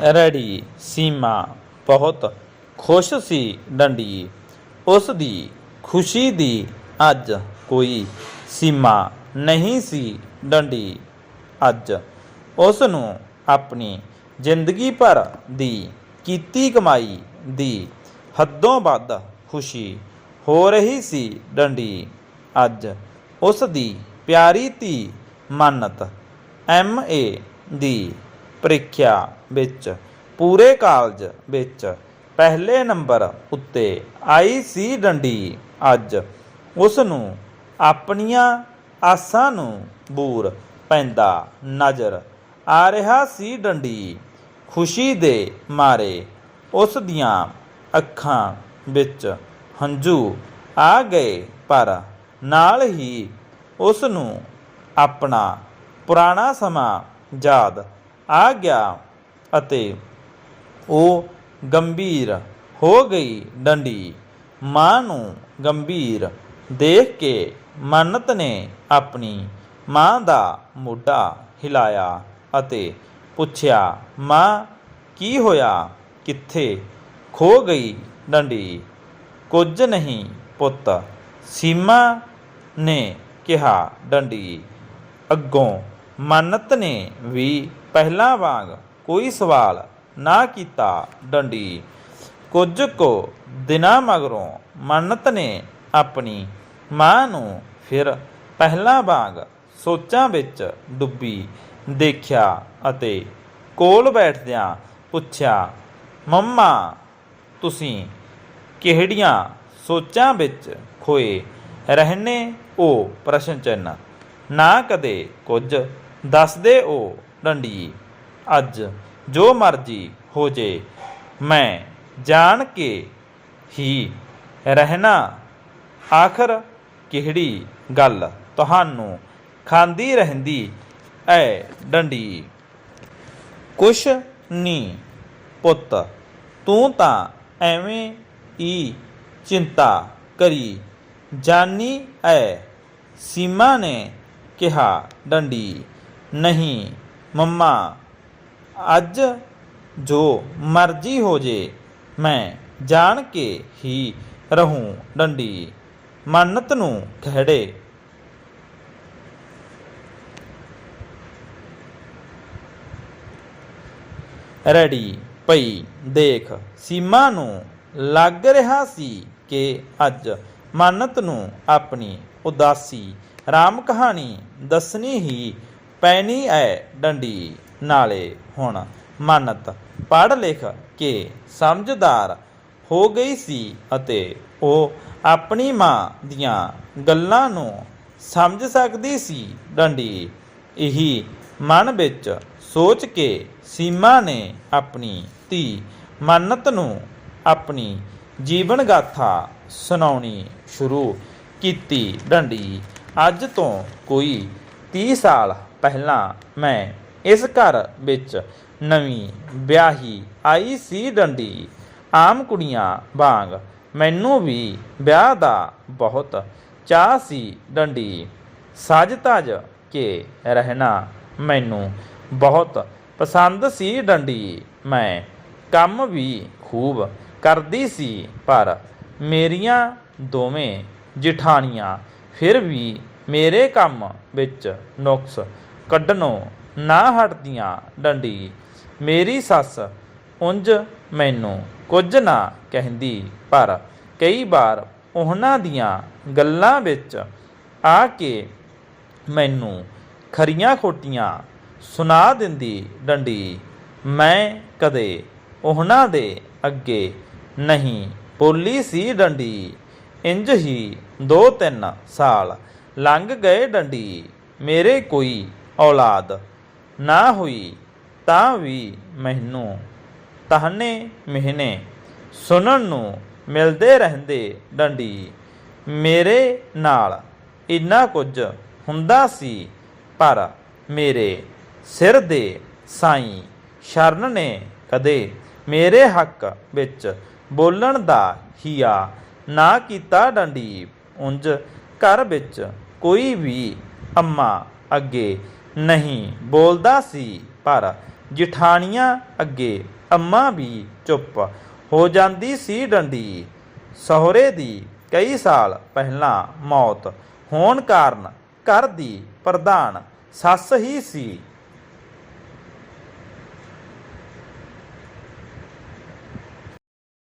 ਰੜੀ ਸੀਮਾ ਬਹੁਤ ਖੁਸ਼ ਸੀ ਡੰਡੀ। ਉਸ ਦੀ ਖੁਸ਼ੀ ਦੀ ਅੱਜ ਕੋਈ ਸੀਮਾ ਨਹੀਂ ਸੀ ਡੰਡੀ। ਅੱਜ ਉਸ ਨੂੰ ਆਪਣੀ ਜ਼ਿੰਦਗੀ ਭਰ ਦੀ ਕੀਤੀ ਕਮਾਈ ਦੀ ਹੱਦੋਂ ਵੱਧ ਖੁਸ਼ੀ ਹੋ ਰਹੀ ਸੀ ਡੰਡੀ। ਅੱਜ ਉਸ ਦੀ ਪਿਆਰੀ ਧੀ ਮੰਨਤ ਐਮ ਏ ਦੀ ਪ੍ਰੀਖਿਆ ਵਿੱਚ, ਪੂਰੇ ਕਾਲਜ ਵਿੱਚ ਪਹਿਲੇ ਨੰਬਰ ਉੱਤੇ ਆਈ ਸੀ ਡੰਡੀ ਅੱਜ ਉਸ ਨੂੰ ਆਪਣੀਆਂ ਆਸਾਂ ਨੂੰ ਬੂਰ ਪੈਂਦਾ ਨਜ਼ਰ ਆ ਰਿਹਾ ਸੀ ਡੰਡੀ। ਖੁਸ਼ੀ ਦੇ ਮਾਰੇ ਉਸ ਦੀਆਂ ਅੱਖਾਂ ਵਿੱਚ ਹੰਝੂ ਆ ਗਏ, ਪਰ ਨਾਲ ਹੀ ਉਸ ਨੂੰ ਆਪਣਾ ਪੁਰਾਣਾ ਸਮਾਂ ਯਾਦ ਆ ਗਿਆ ਅਤੇ ਉਹ ਗੰਭੀਰ ਹੋ ਗਈ ਡੰਡੀ। ਮਾਂ ਨੂੰ ਗੰਭੀਰ ਦੇਖ ਕੇ ਮੰਨਤ ਨੇ ਆਪਣੀ ਮਾਂ ਦਾ ਮੋਢਾ ਹਿਲਾਇਆ ਅਤੇ ਪੁੱਛਿਆ, ਮਾਂ, ਕੀ ਹੋਇਆ? ਕਿੱਥੇ ਖੋ ਗਈ ਡੰਡੀ? ਕੁਝ ਨਹੀਂ ਪੁੱਤ, ਸੀਮਾ ਨੇ ਕਿਹਾ। ਡੰਡੀ ਅੱਗੋਂ ਮੰਨਤ ਨੇ ਵੀ ਪਹਿਲਾਂ ਵਾਂਗ ਕੋਈ ਸਵਾਲ ਨਾ ਕੀਤਾ ਡੰਡੀ। ਕੁਝ ਕੁ ਦਿਨਾਂ ਮਗਰੋਂ ਮੰਨਤ ਨੇ ਆਪਣੀ ਮਾਂ ਨੂੰ ਫਿਰ ਪਹਿਲਾਂ ਵਾਂਗ ਸੋਚਾਂ ਵਿੱਚ ਡੁੱਬੀ ਦੇਖਿਆ ਅਤੇ ਕੋਲ ਬੈਠਦਿਆਂ ਪੁੱਛਿਆ, ਮੰਮਾ, ਤੁਸੀਂ ਕਿਹੜੀਆਂ ਸੋਚਾਂ ਵਿੱਚ ਖੋਏ ਰਹਿਨੇ ਉਹ ਪ੍ਰਸ਼ਨ ਚਿੰਨ੍ਹ। ਨਾ ਕਦੇ ਕੁਝ ਦੱਸਦੇ ਉਹ ਡੰਡੀ ਅੱਜ ਜੋ ਮਰਜ਼ੀ ਹੋ ਜੇ, ਮੈਂ ਜਾਣ ਕੇ ਹੀ ਰਹਿਣਾ। ਆਖਰ ਕਿਹੜੀ ਗੱਲ? ਤੁਹਾਨੂੰ ਖਾਂਦੀ ਰਹਿੰਦੀ ਐ ਡੰਡੀ। ਕੁਛ ਨਹੀਂ ਪੁੱਤ, ਤੂੰ ਤਾਂ ਐਵੇਂ ਹੀ ਚਿੰਤਾ ਕਰੀ ਜਾਨੀ ਐ। ਸੀਮਾ ਨੇ ਕਿਹਾ, ਡੰਡੀ, ਨਹੀਂ ਮੰਮਾ, ਅੱਜ ਜੋ ਮਰਜ਼ੀ ਹੋ ਜੇ, ਮੈਂ ਜਾਣ ਕੇ ਹੀ ਰਹੂੰ ਡੰਡੀ, ਮੰਨਤ ਨੂੰ ਖੜੇ ਰੈਡੀ ਪਈ ਦੇਖ, ਸੀਮਾ ਨੂੰ ਲੱਗ ਰਿਹਾ ਸੀ ਕਿ ਅੱਜ ਮੰਨਤ ਨੂੰ ਆਪਣੀ ਉਦਾਸੀ, ਰਾਮ ਕਹਾਣੀ ਦੱਸਣੀ ਹੀ ਪੈਣੀ ਐ ਡੰਡੀ ਨਾਲੇ ਹੁਣ ਮੰਨਤ। ਪੜ੍ਹ ਲਿਖ ਕੇ ਸਮਝਦਾਰ ਹੋ ਗਈ ਸੀ ਅਤੇ ਉਹ ਆਪਣੀ ਮਾਂ ਦੀਆਂ ਗੱਲਾਂ ਨੂੰ ਸਮਝ ਸਕਦੀ ਸੀ ਡੰਡੀ। ਇਹੀ ਮਨ ਵਿੱਚ ਸੋਚ ਕੇ ਸੀਮਾ ਨੇ ਆਪਣੀ ਧੀ ਮੰਨਤ ਨੂੰ ਆਪਣੀ ਜੀਵਨ ਗਾਥਾ ਸੁਣਾਉਣੀ ਸ਼ੁਰੂ ਕੀਤੀ। ਡੰਡੀ ਅੱਜ ਤੋਂ ਕੋਈ 30 ਸਾਲ ਪਹਿਲਾਂ ਮੈਂ ਇਸ ਘਰ ਵਿੱਚ ਨਵੀਂ ਵਿਆਹੀ ਆਈ ਸੀ ਡੰਡੀ। ਆਮ ਕੁੜੀਆਂ ਵਾਂਗ ਮੈਨੂੰ ਵੀ ਵਿਆਹ ਦਾ ਬਹੁਤ ਚਾਹ ਸੀ ਡੰਡੀ। ਸਜ ਧਜ ਕੇ ਰਹਿਣਾ ਮੈਨੂੰ ਬਹੁਤ ਪਸੰਦ ਸੀ ਡੰਡੀ। ਮੈਂ ਕੰਮ ਵੀ ਖੂਬ ਕਰਦੀ ਸੀ, ਪਰ ਮੇਰੀਆਂ ਦੋਵੇਂ ਜਿਠਾਣੀਆਂ ਫਿਰ ਵੀ ਮੇਰੇ ਕੰਮ ਵਿੱਚ ਨੁਕਸ ਕੱਢਣੋਂ ਨਾ ਹਟਦੀਆਂ ਡੰਡੀ। ਮੇਰੀ ਸੱਸ ਉਂਝ ਮੈਨੂੰ ਕੁਝ ਨਾ ਕਹਿੰਦੀ, ਪਰ ਕਈ ਵਾਰ ਉਹਨਾਂ ਦੀਆਂ ਗੱਲਾਂ ਵਿੱਚ ਆ ਕੇ ਮੈਨੂੰ ਖਰੀਆਂ ਖੋਟੀਆਂ ਸੁਣਾ ਦਿੰਦੀ ਡੰਡੀ। ਮੈਂ ਕਦੇ ਉਹਨਾਂ ਦੇ ਅੱਗੇ ਨਹੀਂ ਬੋਲੀ ਸੀ ਡੰਡੀ। ਇੰਜ ਹੀ ਦੋ ਤਿੰਨ ਸਾਲ ਲੰਘ ਗਏ ਡੰਡੀ। ਮੇਰੇ ਕੋਈ ਔਲਾਦ ਨਾ ਹੋਈ ਤਾਂ ਵੀ ਮੈਨੂੰ ਤਾਹਨੇ ਮਹੀਨੇ ਸੁਣਨ ਨੂੰ ਮਿਲਦੇ ਰਹਿੰਦੇ ਡੰਡੀ। ਮੇਰੇ ਨਾਲ ਇੰਨਾ ਕੁਝ ਹੁੰਦਾ ਸੀ, ਪਰ ਮੇਰੇ ਸਿਰ ਦੇ ਸਾਈਂ ਸ਼ਰਨ ਨੇ ਕਦੇ ਮੇਰੇ ਹੱਕ ਵਿੱਚ ਬੋਲਣ ਦਾ ਹਿਆ ਨਾ ਕੀਤਾ ਡੰਡੀ। ਉਂਝ ਘਰ ਵਿੱਚ ਕੋਈ ਵੀ ਅੰਮਾ ਅੱਗੇ ਨਹੀਂ ਬੋਲਦਾ ਸੀ, ਪਰ ਜਿਠਾਣੀਆਂ ਅੱਗੇ ਅੰਮਾ ਵੀ ਚੁੱਪ ਹੋ ਜਾਂਦੀ ਸੀ ਡੰਡੀ। ਸਹੁਰੇ ਦੀ ਕਈ ਸਾਲ ਪਹਿਲਾਂ ਮੌਤ ਹੋਣ ਕਾਰਨ ਘਰ ਦੀ ਪ੍ਰਧਾਨ ਸੱਸ ਹੀ ਸੀ।